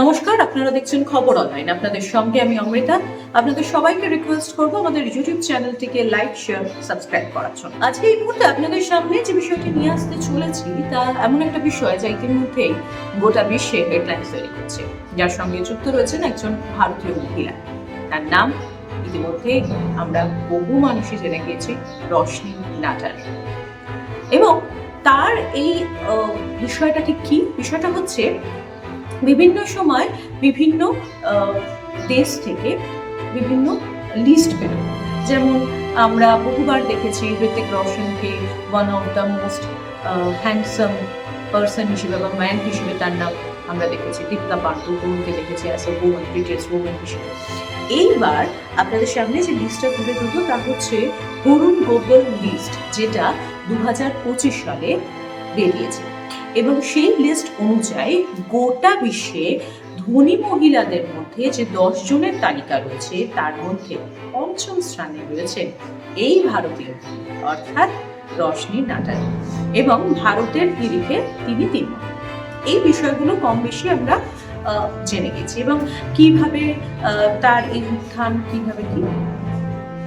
নমস্কার, আপনারা দেখছেন খবর অনলাইন আপনাদের সঙ্গে আমি অমৃতা। আপনাদের সবাইকে রিকোয়েস্ট করব আমাদের ইউটিউব চ্যানেলটিকে লাইক শেয়ার সাবস্ক্রাইব করার জন্য। আজকে এই মুহূর্তে আপনাদের সামনে যে বিষয়টি নিয়ে আসতে চলেছি, তা এমন একটা বিষয় যা ইতিমধ্যেই গোটা বিশ্বে হেডলাইন তৈরি করছে। যার সঙ্গে যুক্ত রয়েছেন একজন ভারতীয় মহিলা। তার নাম ইতিমধ্যে আমরা বহু মানুষই জেনে গিয়েছি, রশনি নাটার। এবং তার এই বিষয়টা ঠিক কি? বিষয়টা হচ্ছে বিভিন্ন সময় বিভিন্ন দেশ থেকে বিভিন্ন লিস্ট বেরোয়। যেমন আমরা বহুবার দেখেছি Hrithik রোশনকে one of the most handsome person হিসেবে বা ম্যান হিসেবে তার নাম আমরা দেখেছি। দীপিকা পার্তুকে দেখেছি as a women British women হিসেবে। এইবার আপনাদের সামনে যে লিস্টটা তুলে ধরবো তা হচ্ছে হরুণ গোগল লিস্ট যেটা দু সালে বেরিয়েছে। এবং সেই লিস্ট অনুযায়ী গোটা বিশ্বে ধনী মহিলাদের মধ্যে যে দশ জনের তালিকা রয়েছে, তার মধ্যে পঞ্চম স্থানে রয়েছেন এই ভারতীয় অর্থাৎ রশনি নাটার এবং ভারতের নিরিখে তিনি তিন। এই বিষয়গুলো কম বেশি আমরা জেনে গেছি এবং কীভাবে তার এই উত্থান কীভাবে কি?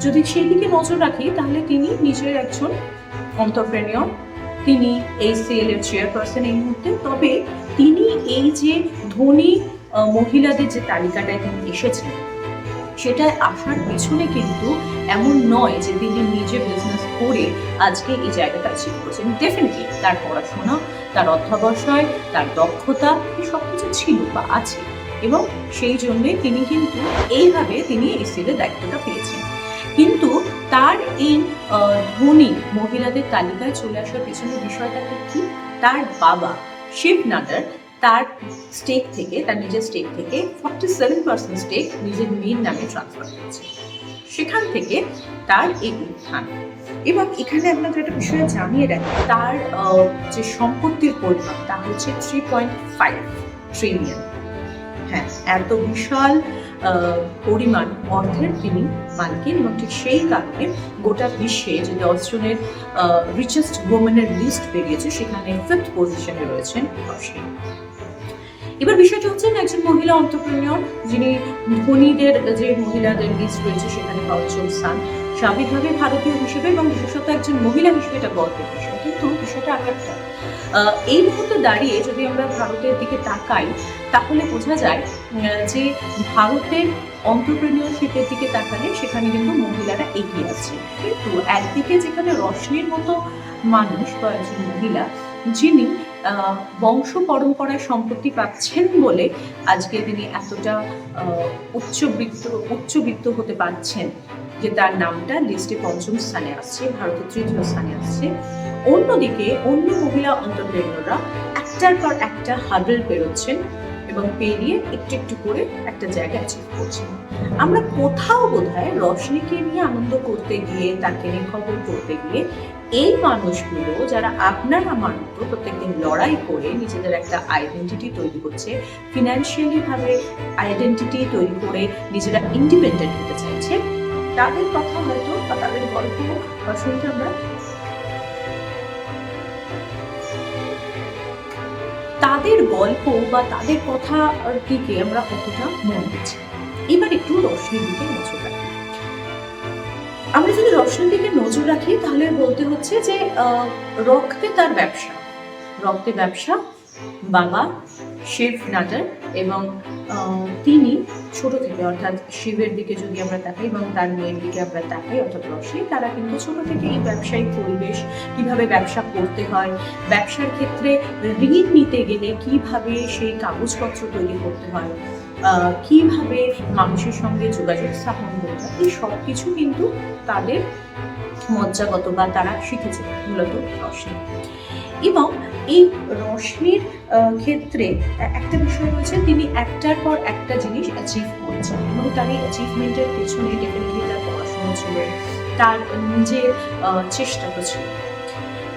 যদি সেই দিকে নজর রাখি, তাহলে তিনি নিজের একজন অন্তপ্রেনিয়র তিনি এই সেল এর চেয়ারপারসন এই মুহূর্তে। তবে তিনি এই যে ধনী মহিলাদের যে তালিকাটায় তিনি এসেছেন সেটা আসার পেছনে কিন্তু এমন নয় যে তিনি নিজে বিজনেস করে আজকে এই জায়গাটা অ্যাচিভ করেছেন। ডেফিনেটলি তার পড়াশোনা, তার অধ্যাবসায়, তার দক্ষতা সব কিছু ছিল বা আছে। এবং সেই জন্যে তিনি কিন্তু এইভাবে তিনি এই সেলের দায়িত্বটা পেয়েছেন। কিন্তু তার এই ধনী মহিলাদের তালিকায় চলে আসার পেছনের বিষয়টা কি? তার বাবা শিব নাডার তার স্টেক থেকে, তার নিজের স্টেক থেকে ফর্টি সেভেন পার্সেন্ট স্টেক নিজের মেয়ের নামে ট্রান্সফার করেছে। সেখান থেকে তার এই উত্থান। এবং এখানে আপনাদের একটা বিষয় জানিয়ে রাখি তার যে সম্পত্তির পরিমাণ, তা হচ্ছে থ্রি পয়েন্ট ফাইভ ট্রিলিয়ন হ্যাঁ এত বিশাল পরিমাণ অর্থের তিনি মালিকেন এবং ঠিক সেই কারণে গোটা বিশ্বে যে দশজনের রিচেস্ট ওমেনের লিস্ট বেরিয়েছে, সেখানে ফিফথ পজিশনে রয়েছেন রশনি এবার বিষয়টা হচ্ছে একজন মহিলা অন্টারপ্রেনিয়র যিনি ধনীদের, যে মহিলাদের লিস্ট রয়েছে, সেখানে পঞ্চম স্থান স্বাভাবিকভাবে ভারতীয় হিসেবে এবং বিশেষত একজন মহিলা হিসেবে এটা গর্বের বিষয়। কিন্তু বিষয়টা আহ, এই মুহূর্তে দাঁড়িয়ে যদি আমরা ভারতের দিকে তাকাই তাহলে বোঝা যায় যে ভারতের অন্টারপ্রেনিয়রশিপের দিকে তাকালে সেখানে কিন্তু মহিলারা এগিয়ে আছে। কিন্তু একদিকে যেখানে রশ্মির মতো মানুষ বা একজন মহিলা যিনি বংশ পরম্পরায় সম্পত্তি পাচ্ছেন বলে আজকে তিনি এতটা উচ্চবিত্ত উচ্চবিত্ত হতে পারছেন যে তার নামটা লিস্টে পঞ্চম স্থানে আসছে, ভারতের তৃতীয় স্থানে আসছে। অন্যদিকে অন্য মহিলা অন্টারপ্রেনিয়ররা একটার পর একটা হার্ডেল পেরোচ্ছেন এবং পেরিয়ে একটু একটু করে একটা জায়গা অ্যাচিভ করছেন। আমরা কোথাও বোধহয় রশনিকে নিয়ে আনন্দ করতে গিয়ে তাকে নিয়ে খবর করতে গিয়ে এই মানুষগুলো যারা আপনার আমার মতো প্রত্যেকদিন লড়াই করে নিজেদের একটা আইডেন্টিটি তৈরি করছে ফিনান্সিয়ালি ভাবে আইডেন্টিটি তৈরি করে নিজেরা ইন্ডিপেন্ডেন্ট হতে চাইছে তাদের কথা হয়তো বা তাদের গল্প শুনতে আমরা তাদের গল্প বা তাদের কথা দিকে আমরা কতটা মন দিচ্ছি এবার একটু রশ্মির দিকে নজর রাখি। আমরা যদি রশ্মির দিকে নজর রাখি, তাহলে বলতে হচ্ছে যে রক্তে তার ব্যবসা। রক্তে ব্যবসা, বাবা শিব নাটার এবং তিনি ছোট থেকে, অর্থাৎ শিবের দিকে যদি আমরা তাকাই এবং তার মেয়ের দিকে আমরা তাকাই, অর্থাৎ রশ্মি তারা কিন্তু ছোট থেকে এই ব্যবসায়িক পরিবেশ কীভাবে ব্যবসা করতে হয়, ব্যবসার ক্ষেত্রে ঋণ নিতে গেলে কীভাবে সেই কাগজপত্র তৈরি করতে হয় কীভাবে মানুষের সঙ্গে যোগাযোগ স্থাপন করতে হয়, এই সব কিছু কিন্তু তাদের মজ্জাগত বা তারা শিখেছে, মূলত রশ্মি এবং এই রশ্মির ক্ষেত্রে একটা বিষয় রয়েছে তিনি একটার পর একটা জিনিস অ্যাচিভ করেছেন এবং তার এই অ্যাচিভমেন্টের পেছনে ডেফিনেটলি তার পড়াশোনা ছিল তার নিজের আহ, চেষ্টাটা ছিল।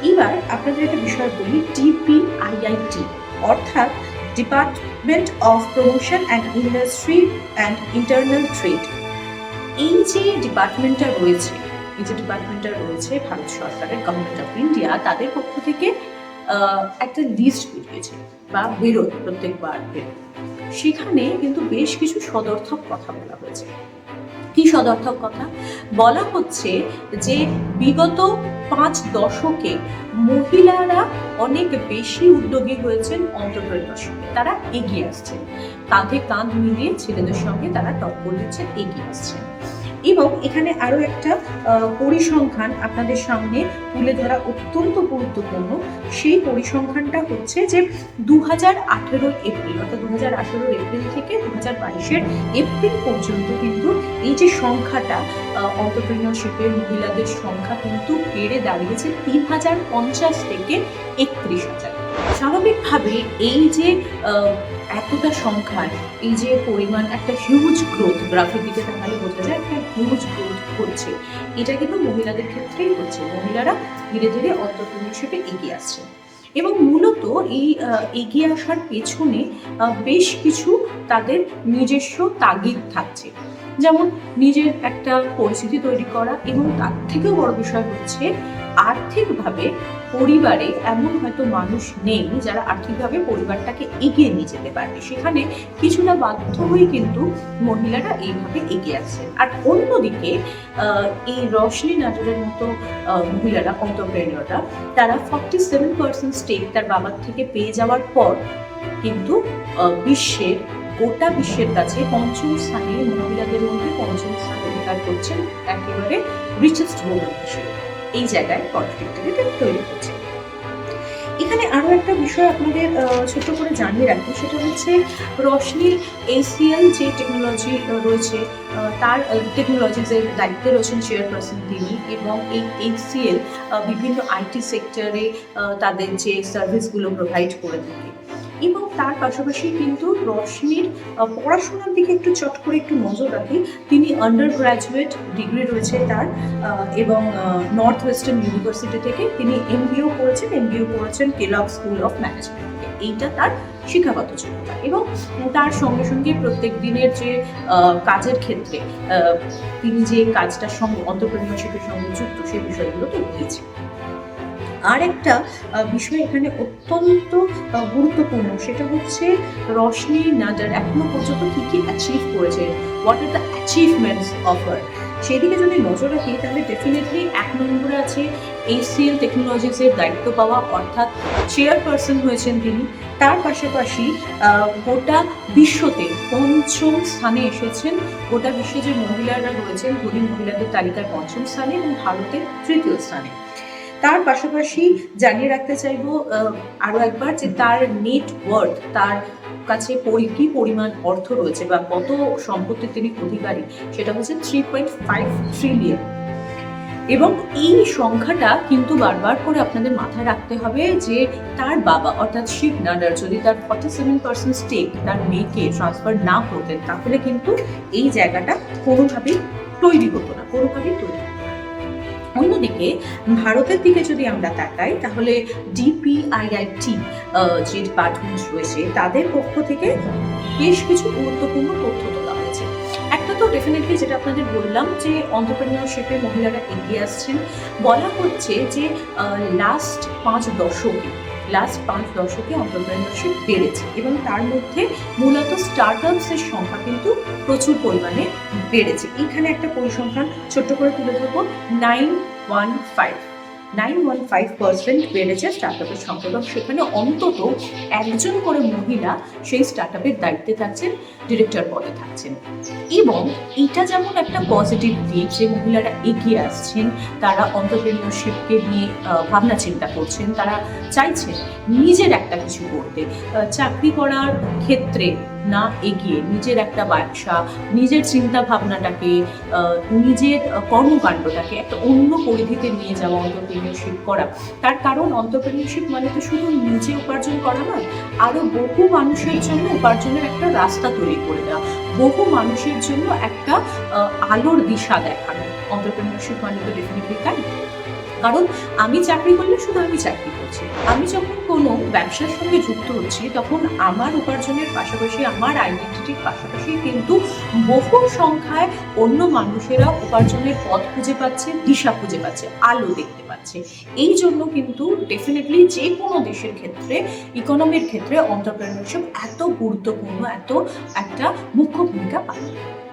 এবার আপনাদের একটা বিষয় বলি ডিপিআইআইটি অর্থাৎ department of promotion and industry and internal trade এই যে ডিপার্টমেন্টটা রয়েছে এই যে ডিপার্টমেন্টটা রয়েছে ভারত সরকারের গভর্নমেন্ট অফ ইন্ডিয়া তাদের পক্ষ থেকে একটা লিস্ট বেরিয়েছে, বা বেরোয় প্রত্যেকবার সেখানে কিন্তু বেশ কিছু সদর্থক কথা বলা হয়েছে। কি সদর্থক কথা? বলা হচ্ছে যে বিগত পাঁচ দশকে মহিলারা অনেক বেশি উদ্যোগী হয়েছেন অন্টারপ্রেনারশিপে তারা এগিয়ে আসছেন। কাঁধে কাঁধ মিলিয়ে ছেলেদের সঙ্গে তারা টক্কর দিচ্ছেন এগিয়ে আসছেন। এবং এখানে আরও একটা পরিসংখ্যান আপনাদের সামনে তুলে ধরা অত্যন্ত গুরুত্বপূর্ণ। সেই পরিসংখ্যানটা হচ্ছে যে দু হাজার এপ্রিল, অর্থাৎ দু হাজার এপ্রিল থেকে দু হাজার বাইশের এপ্রিল পর্যন্ত কিন্তু এই যে সংখ্যাটা অন্টারপ্রিনিয়রশিপের মহিলাদের সংখ্যা কিন্তু বেড়ে দাঁড়িয়েছে তিন হাজার পঞ্চাশ থেকে একত্রিশ হাজার। স্বাভাবিকভাবে এই যে এতটা সংখ্যায় এই যে পরিমাণ, একটা হিউজ গ্রোথ গ্রাফের দিকে তাকালে বোঝা যায় হিউজ হচ্ছে এটা কিন্তু মহিলাদের ক্ষেত্রেই হচ্ছে। মহিলারা ধীরে ধীরে অন্টারপ্রিনিয়রশিপে এগিয়ে আসছে। এবং মূলত এই এগিয়ে আসার পেছনে বেশ কিছু তাদের নিজস্ব তাগিদ থাকছে। যেমন নিজের একটা পরিস্থিতি তৈরি করা এবং তার থেকেও বড় বিষয় হচ্ছে আর্থিকভাবে পরিবারে এমন হয়তো মানুষ নেই যারা আর্থিকভাবে পরিবারটাকে এগিয়ে নিয়ে যেতে পারবে। সেখানে কিছুটা বাধ্য হয়ে কিন্তু মহিলারা এইভাবে এগিয়ে আসছেন আর অন্যদিকে এই রশনি নাটোরের মতো মহিলারা অন্টারপ্রেনিয়ররা তারা ফর্টি সেভেন পার্সেন্ট স্টেক তার বাবার থেকে পেয়ে যাওয়ার পর কিন্তু বিশ্বের গোটা বিশ্বের কাছে পঞ্চম স্থানে মহিলাদের মধ্যে পঞ্চম স্থান অধিকার করছেন একেবারে রিচেস্ট ওমেন হিসেবে। এই জায়গায় কনফ্লিক্টিভিটি তৈরি হচ্ছে এখানে আরও একটা বিষয় আপনাদের ছোট করে জানিয়ে রাখি, সেটা হচ্ছে রশনির এসিএল যে টেকনোলজি রয়েছে তার টেকনোলজিজের দায়িত্বে রয়েছেন চেয়ারপারসন তিনি এবং এই এইচসিএল বিভিন্ন আইটি সেক্টরে তাদের যে সার্ভিসগুলো প্রোভাইড করে থাকে। এবং তার পাশাপাশি কিন্তু রশ্মির পড়াশোনার দিকে একটু চট করে একটু নজর রাখি। তিনি আন্ডার গ্র্যাজুয়েট ডিগ্রি রয়েছে তার এবং নর্থ ওয়েস্টার্ন ইউনিভার্সিটি থেকে তিনি এম এমবিও করেছেন। এম এমবিও করেছেন কেলগ স্কুল অফ ম্যানেজমেন্ট এইটা তার শিক্ষাগত যোগ্যতা। এবং তার সঙ্গে সঙ্গে প্রত্যেক দিনের যে কাজের ক্ষেত্রে তিনি যে কাজটার সঙ্গে অন্টারপ্রেনিয়রশিপের সঙ্গে যুক্ত সেই বিষয়গুলো তো আর একটা বিষয় এখানে অত্যন্ত গুরুত্বপূর্ণ, সেটা হচ্ছে রশনি নাডার এখনও পর্যন্ত কী কী অ্যাচিভ করেছে? What are the achievements of her সেদিকে যদি নজর রাখি, তাহলে ডেফিনেটলি এক নম্বরে আছে এসিএল টেকনোলজিসের দায়িত্ব পাওয়া, অর্থাৎ চেয়ারপারসন হয়েছেন তিনি। তার পাশাপাশি গোটা বিশ্বতে পঞ্চম স্থানে এসেছেন, গোটা বিশ্বে যে মহিলারা রয়েছেন, ধনী মহিলাদের তালিকার পঞ্চম স্থানে এবং ভারতের তৃতীয় স্থানে। তার পাশাপাশি জানিয়ে রাখতে চাইব আহ, আরও একবার যে তার নেট ওয়ার্থ তার কাছে কি পরিমাণ অর্থ রয়েছে বা কত সম্পত্তির তিনি অধিকারী সেটা হচ্ছে থ্রি পয়েন্ট ফাইভ ট্রিলিয়ন এবং এই সংখ্যাটা কিন্তু বারবার করে আপনাদের মাথায় রাখতে হবে যে তার বাবা অর্থাৎ শিব নাডার যদি তার ফর্টি সেভেন পার্সেন্ট স্টেক তার মেয়েকে ট্রান্সফার না করতেন তাহলে কিন্তু এই জায়গাটা কোনোভাবেই তৈরি হতো না কোনোভাবেই তৈরি হতো অন্যদিকে ভারতের দিকে যদি আমরা তাকাই, তাহলে ডিপিআইআইটি যে ডিপার্টমেন্ট রয়েছে, তাদের পক্ষ থেকে বেশ কিছু গুরুত্বপূর্ণ তথ্য তোলা হয়েছে। একটা তো ডেফিনেটলি যেটা আপনাদের বললাম যে অন্টারপ্রেনিয়রশিপে মহিলারা এগিয়ে আসছেন। বলা হচ্ছে যে লাস্ট পাঁচ দশকে লাস্ট পাঁচ দশকে অন্টারপ্রেনিয়রশিপ বেড়েছে এবং তার মধ্যে মূলত স্টার্টআপসের সংখ্যা কিন্তু প্রচুর পরিমাণে বেড়েছে। এখানে একটা পরিসংখ্যান ছোট্ট করে তুলে ধরবো। Nine one five nine one five percent বেড়েছে স্টার্টআপের সংখ্যা এবং সেখানে অন্তত একজন করে মহিলা সেই স্টার্টআপের দায়িত্বে থাকছেন ডিরেক্টর পদে থাকছেন। এবং এটা যেমন একটা পজিটিভ দিক যে মহিলারা এগিয়ে আসছেন, তারা অন্টারপ্রেনিয়রশিপকে নিয়ে ভাবনা চিন্তা করছেন, তারা চাইছেন নিজের একটা কিছু করতে। চাকরি করার ক্ষেত্রে না এগিয়ে নিজের একটা ব্যবসা নিজের চিন্তা ভাবনাটাকে নিজের কর্মকাণ্ডটাকে একটা অন্য পরিধিতে নিয়ে যাওয়া অন্টারপ্রেনিয়রশিপ করা। তার কারণ অন্টারপ্রেনিয়রশিপ মানে তো শুধু নিজে উপার্জন করা নয়, আরও বহু মানুষের জন্য উপার্জনের একটা রাস্তা তৈরি করে দেওয়া। বহু মানুষের জন্য একটা আলোর দিশা দেখানো। অন্টারপ্রেনিয়রশিপ মানে তো ডেফিনেটলি তাই। কারণ আমি চাকরি করলে শুধু আমি চাকরি করছি আমি যখন কোনো ব্যবসার সঙ্গে যুক্ত হচ্ছি, তখন আমার উপার্জনের পাশাপাশি আমার আইডেন্টিটির পাশাপাশি কিন্তু বহু সংখ্যায় অন্য মানুষেরা উপার্জনের পথ খুঁজে পাচ্ছে, দিশা খুঁজে পাচ্ছে, আলো দেখতে পাচ্ছে এই জন্য কিন্তু ডেফিনেটলি যে কোনো দেশের ক্ষেত্রে ইকোনমির ক্ষেত্রে অন্টারপ্রেনারশিপ এত গুরুত্বপূর্ণ, এত একটা মুখ্য ভূমিকা পালন করে।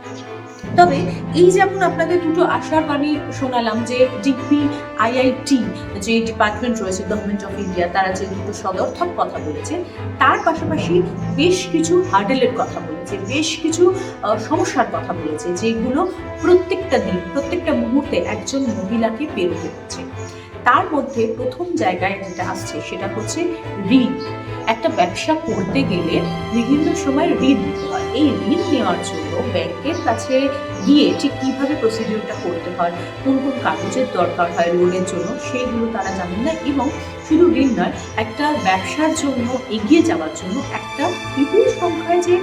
তবে এই যেমন আপনাদের দুটো আশার বাণী শোনালাম যে ডিপি আইআইটি যে ডিপার্টমেন্ট রয়েছে গভর্নমেন্ট অফ ইন্ডিয়া তারা যে দুটো সদর্থক কথা বলেছে, তার পাশাপাশি বেশ কিছু হার্ডেলের কথা বলেছে, বেশ কিছু সমস্যার কথা বলেছে, যেগুলো প্রত্যেকটা দিন, প্রত্যেকটা মুহূর্তে একজন মহিলাকে পেরোতে হচ্ছে। তার মধ্যে প্রথম জায়গায় যেটা আসছে সেটা হচ্ছে ঋণ। একটা ব্যবসা করতে গেলে বিভিন্ন সময় ঋণ নিতে হয়। এই ঋণ নেওয়ার জন্য ব্যাংকের কাছে গিয়ে ঠিক কীভাবে প্রসিডিওরটা করতে হয়, কোন কোন কাগজের দরকার হয় লোনের জন্য, সেইগুলো তারা জানেন না এবং শুধু ঋণ নয়, একটা ব্যবসার জন্য, এগিয়ে যাওয়ার জন্য একটা বিপুল সংখ্যায় যে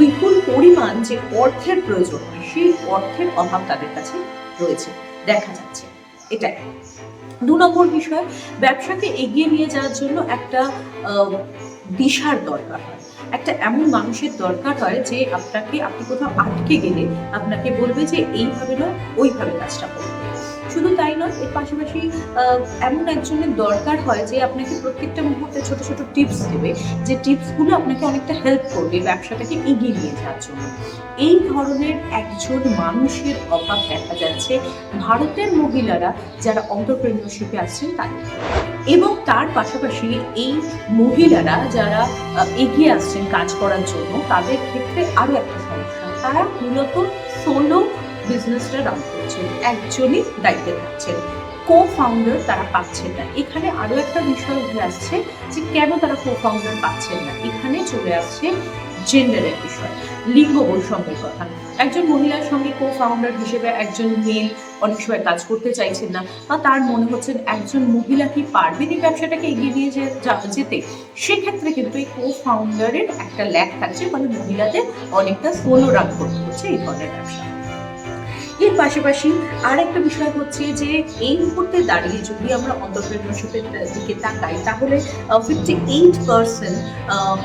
বিপুল পরিমাণ যে অর্থের প্রয়োজন সেই অর্থের অভাব তাদের কাছে রয়েছে, দেখা যাচ্ছে। এটাই। দু নম্বর বিষয়, ব্যবসাকে এগিয়ে নিয়ে যাওয়ার জন্য একটা দিশার দরকার হয়। একটা এমন মানুষের দরকার হয় যে আপনাকে, আপনি কোথাও আটকে গেলে আপনাকে বলবে যে, এইভাবে নয়, ওইভাবে কাজটা করবে শুধু তাই নয়, এর পাশাপাশি এমন একজনের দরকার হয় যে আপনাকে প্রত্যেকটা মুহূর্তে ছোট ছোট টিপস দেবে, যে টিপসগুলো আপনাকে অনেকটা হেল্প করবে, ব্যবসাটাকে এগিয়ে নিয়ে যাওয়ার জন্য। এই ধরনের একজন মানুষের অভাব দেখা যাচ্ছে ভারতের মহিলারা যারা অন্টারপ্রেনিয়রশিপে আসছেন তাদের। এবং তার পাশাপাশি এই মহিলারা যারা এগিয়ে আসছেন কাজ করার জন্য, তাদের ক্ষেত্রে আরও একটা সমস্যা। তারা মূলত সোলো বিজনেসটা রান করছেন একজনই দায়িত্বে থাকছেন। কো ফাউন্ডার তারা পাচ্ছেন না। এখানে আরও একটা বিষয় উঠে আসছে যে কেন তারা কো ফাউন্ডার পাচ্ছেন না? এখানে চলে আসছে জেন্ডারের বিষয়, লিঙ্গ বৈষম্যের কথা। একজন মহিলার সঙ্গে কো ফাউন্ডার হিসেবে একজন মেল অনেক সময় কাজ করতে চাইছেন না, বা তার মনে হচ্ছে একজন মহিলা কি পারবেন এই ব্যবসাটাকে এগিয়ে নিয়ে যেতে? সেক্ষেত্রে কিন্তু এই কো ফাউন্ডারের একটা ল্যাক থাকছে ফলে মহিলাদের অনেকটা সোলো রান করতে হচ্ছে এই ধরনের ব্যবসা। এর পাশাপাশি আর একটা বিষয় হচ্ছে যে এই মুহূর্তে দাঁড়িয়ে যদি আমরা অন্টারপ্রেনিয়রশিপের দিকে তাকাই, তাহলে fifty eight percent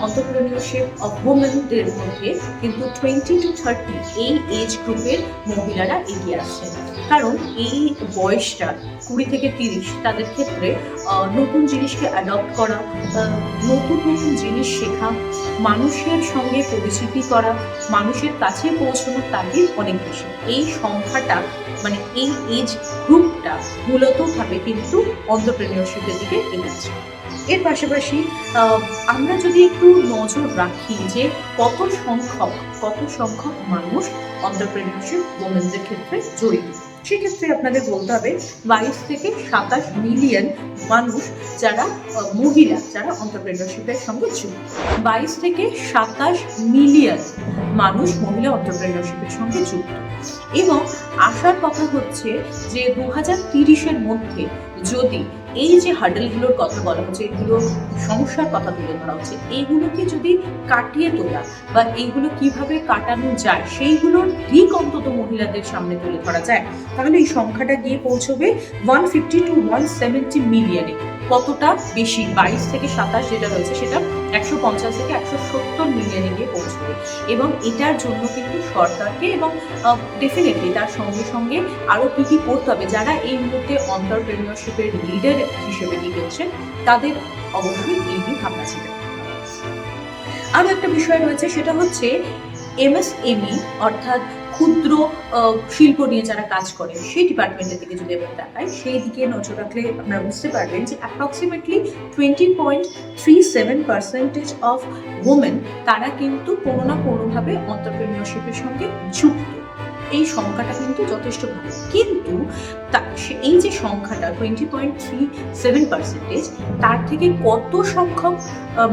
entrepreneurship of ওমেনদের মধ্যে কিন্তু টোয়েন্টি টু থার্টি এই এজ গ্রুপের মহিলারা এগিয়ে আসছেন। কারণ এই বয়সটা কুড়ি থেকে তিরিশ, তাদের ক্ষেত্রে নতুন জিনিসকে অ্যাডপ্ট করা নতুন নতুন জিনিস শেখা, মানুষের সঙ্গে পরিচিতি করা, মানুষের কাছে পৌঁছানোর তাগিদ অনেক বেশি। এই সংখ্যাটা মানে এই এজ গ্রুপটা মূলতভাবে কিন্তু অন্টারপ্রেনিয়রশিপের দিকে এগোচ্ছে। এর পাশাপাশি আমরা যদি একটু নজর রাখি যে কত সংখ্যক কত সংখ্যক মানুষ অন্টারপ্রেনিয়রশিপ ওমেনদের ক্ষেত্রে জড়িত। সেক্ষেত্রে আপনাদের বলতে হবে, বাইশ থেকে সাতাশ মিলিয়ন মানুষ যারা মহিলা যারা অন্তর্প্রেনারশিপের সঙ্গে যুক্ত। বাইশ থেকে সাতাশ মিলিয়ন মানুষ মহিলা অন্তর্প্রেনারশিপের সঙ্গে যুক্ত। এবং আশার কথা হচ্ছে যে দু হাজার তিরিশের মধ্যে যদি এই যে হার্ডেলগুলোর কথা বলা হচ্ছে, এগুলো সমস্যার কথা তুলে ধরা হচ্ছে এইগুলোকে যদি কাটিয়ে তোলা বা এইগুলো কীভাবে কাটানো যায় সেইগুলোর দিক অন্তত মহিলাদের সামনে তুলে ধরা যায়, তাহলে এই সংখ্যাটা গিয়ে পৌঁছবে one fifty to one seventy মিলিয়নে কতটা বেশি? বাইশ থেকে সাতাশ যেটা রয়েছে সেটা একশো পঞ্চাশ থেকে একশো সত্তর মিলিয়নে গিয়ে পৌঁছবে। এবং এটার জন্য কিন্তু সরকারকে এবং ডেফিনেটলি তার সঙ্গে সঙ্গে আরও কী কী করতে হবে? যারা এই মুহূর্তে অন্টারপ্রেনিয়রশিপের লিডার হিসেবে এগোচ্ছেন তাদের অবশ্যই এই নিয়ে ভাবনা ছিল আরও একটা বিষয় রয়েছে, সেটা হচ্ছে এমএসএমই অর্থাৎ ক্ষুদ্র শিল্প নিয়ে যারা কাজ করে, সেই ডিপার্টমেন্টের দিকে যদি আমরা তাকাই, সেই দিকে নজর রাখলে আপনারা বুঝতে পারবেন যে approximately twenty point three seven percentage of women তারা কিন্তু কোনো না কোনোভাবে অন্টারপ্রেনিয়রশিপের সঙ্গে যুক্ত। এই সংখ্যাটা কিন্তু যথেষ্ট ভালো। কিন্তু এই যে সংখ্যাটা twenty point three seven percentage তার থেকে কত সংখ্যক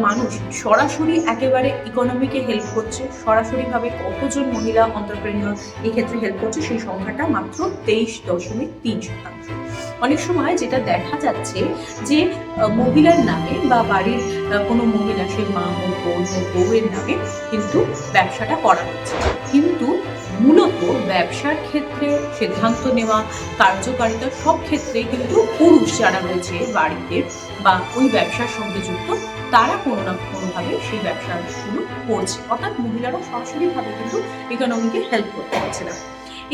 মানুষ সরাসরি একেবারে ইকোনমিকে হেল্প করছে, সরাসরিভাবে কতজন মহিলা অন্টারপ্রেনিয়র এক্ষেত্রে হেল্প করছে, সেই সংখ্যাটা মাত্র তেইশ দশমিক তিন শতাংশ। অনেক সময় যেটা দেখা যাচ্ছে যে মহিলার নামে বা বাড়ির কোনো মহিলা, সে মা হোক, বোন হোক, বউয়ের নামে কিন্তু ব্যবসাটা করা হচ্ছে। কিন্তু মূলত ব্যবসার ক্ষেত্রে সিদ্ধান্ত নেওয়া, কার্যকারিতা সব ক্ষেত্রে কিন্তু পুরুষ যারা রয়েছে বাড়িতে বা ওই ব্যবসার সঙ্গে যুক্ত, তারা কোনো না কোনোভাবে সেই ব্যবসা ব্যবসাগুলো করছে। অর্থাৎ মহিলারা সরাসরিভাবে কিন্তু ইকোনমিকে হেল্প করতে পারছে না।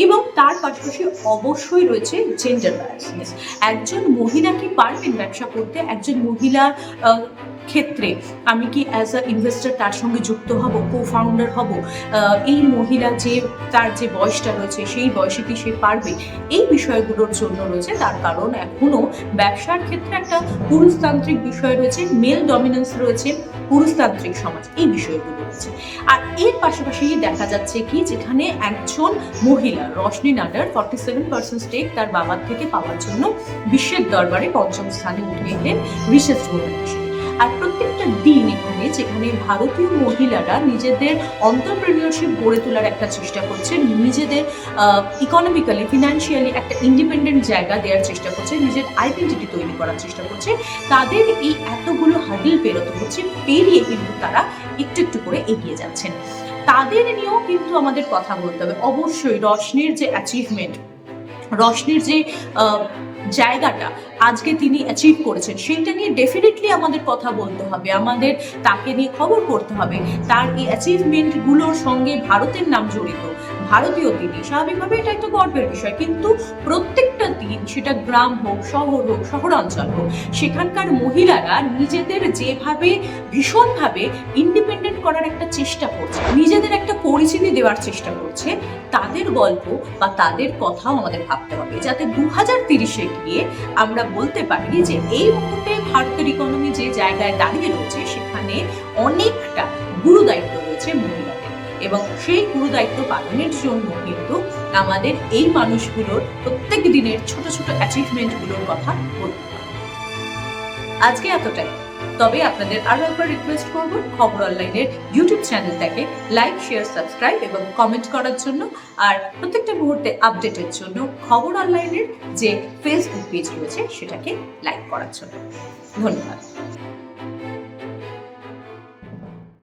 এবং তার পাশাপাশি অবশ্যই রয়েছে জেন্ডার ব্যালেন্সনেস একজন মহিলা কি পারবেন ব্যবসা করতে? একজন মহিলা ক্ষেত্রে আমি কি অ্যাজ আ ইনভেস্টার তার সঙ্গে যুক্ত হব কো ফাউন্ডার হব এই মহিলা যে, তার যে বয়সটা রয়েছে, সেই বয়সে কি সে পারবে? এই বিষয়গুলোর জন্য রয়েছে, তার কারণ এখনও ব্যবসার ক্ষেত্রে একটা পুরুষতান্ত্রিক বিষয় রয়েছে মেল ডমিনেন্স রয়েছে, পুরুষতান্ত্রিক সমাজ, এই বিষয়গুলো রয়েছে। আর এর পাশাপাশি দেখা যাচ্ছে কি, যেখানে একজন মহিলা, Roshni Nadar forty seven percent stake তার বাবার থেকে পাওয়ার জন্য বিশ্বের দরবারে পঞ্চম স্থানে উঠে এলেন রিসেস ওমেন আর প্রত্যেকটা দিন এখানে যেখানে ভারতীয় মহিলারা নিজেদের অন্টারপ্রেনিয়রশিপ গড়ে তোলার একটা চেষ্টা করছে নিজেদের ইকোনমিক্যালি ফিনান্সিয়ালি একটা ইন্ডিপেন্ডেন্ট জায়গা দেওয়ার চেষ্টা করছে, নিজের আইডেন্টিটি তৈরি করার চেষ্টা করছে, তাদের এই এতগুলো হার্ডেল পেরোতে হচ্ছে, পেরিয়ে কিন্তু তারা একটু একটু করে এগিয়ে যাচ্ছেন। তাদের নিয়েও কিন্তু আমাদের কথা বলতে হবে। অবশ্যই রশনির যে অ্যাচিভমেন্ট রশনির যে জায়গাটা আজকে তিনি অ্যাচিভ করেছেন। সেইটা নিয়ে ডেফিনেটলি আমাদের কথা বলতে হবে। আমাদের তাকে নিয়ে খবর করতে হবে। তার এই অ্যাচিভমেন্টগুলোর সঙ্গে ভারতের নাম জড়িত। ভারতীয় তিনি স্বাভাবিকভাবে এটা একটা গর্বের বিষয়, কিন্তু প্রত্যেকটা দিন সেটা গ্রাম হোক, শহর হোক, শহরাঞ্চল হোক, সেখানকার মহিলারা নিজেদের যেভাবে ভীষণভাবে ইন্ডিপেন্ডেন্ট করার একটা চেষ্টা করছে, নিজেদের একটা পরিচিতি দেওয়ার চেষ্টা করছে, তাদের গল্প বা তাদের কথাও আমাদের ভাবতে হবে, যাতে দু হাজার তিরিশে গিয়ে আমরা বলতে পারি যে এই মুহূর্তে ভারতের ইকোনমি যে জায়গায় দাঁড়িয়ে রয়েছে, সেখানে অনেকটা গুরু দায়িত্ব রয়েছে মহিলাদের এবং সেই গুরু দায়িত্ব পালনের জন্য কিন্তু আমাদের এই মানুষগুলোর প্রত্যেক দিনের ছোট ছোট অ্যাচিভমেন্টগুলোর কথা বলতে আজকে এতটাই। তবে আপনাদের আরও একবার রিকোয়েস্ট করব, খবর অনলাইনের ইউটিউব চ্যানেলটাকে লাইক শেয়ার সাবস্ক্রাইব এবং কমেন্ট করার জন্য। আর প্রত্যেকটা মুহূর্তে আপডেটের জন্য খবর অনলাইনের যে ফেসবুক পেজ রয়েছে, সেটাকে লাইক করার জন্য। ধন্যবাদ।